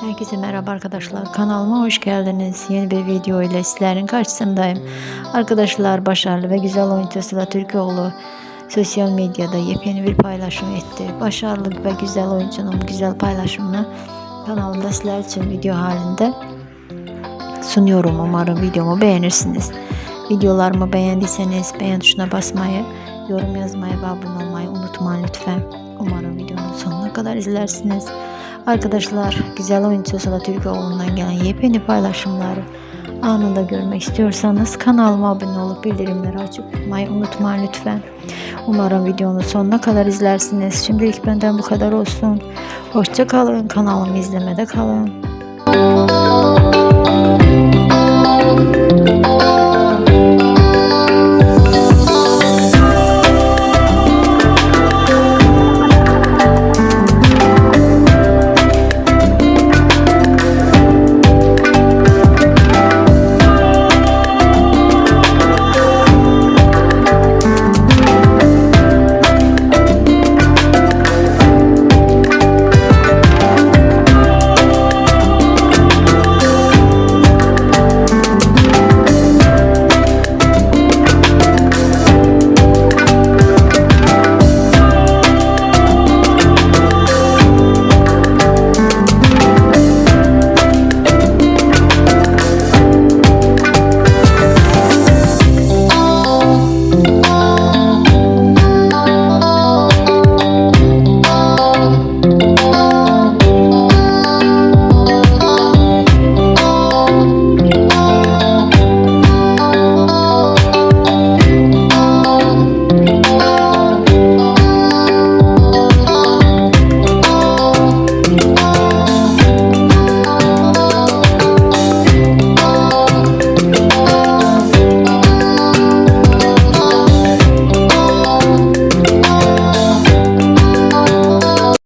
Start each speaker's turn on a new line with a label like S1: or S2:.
S1: Herkese merhaba arkadaşlar. Kanalıma hoş geldiniz. Yeni bir video ile sizlerin karşısındayım. Arkadaşlar başarılı ve güzel oyuncu Sıla Türkoğlu sosyal medyada yepyeni bir paylaşım etti. Başarılı ve güzel oyuncunun güzel paylaşımını kanalımda sizler için video halinde sunuyorum. Umarım videomu beğenirsiniz. Videolarımı beğendiyseniz beğen tuşuna basmayı, yorum yazmayı ve abone olmayı unutmayın lütfen. Umarım videonun sonuna kadar izlersiniz. Arkadaşlar güzel oyuncu Sıla Türkoğlu'ndan gelen yepyeni paylaşımları anında görmek istiyorsanız kanalıma abone olup bildirimleri açıp tutmayı unutmayın lütfen. Umarım videonun sonuna kadar izlersiniz. Şimdilik benden bu kadar olsun. Hoşça kalın. Kanalımı izlemede kalın.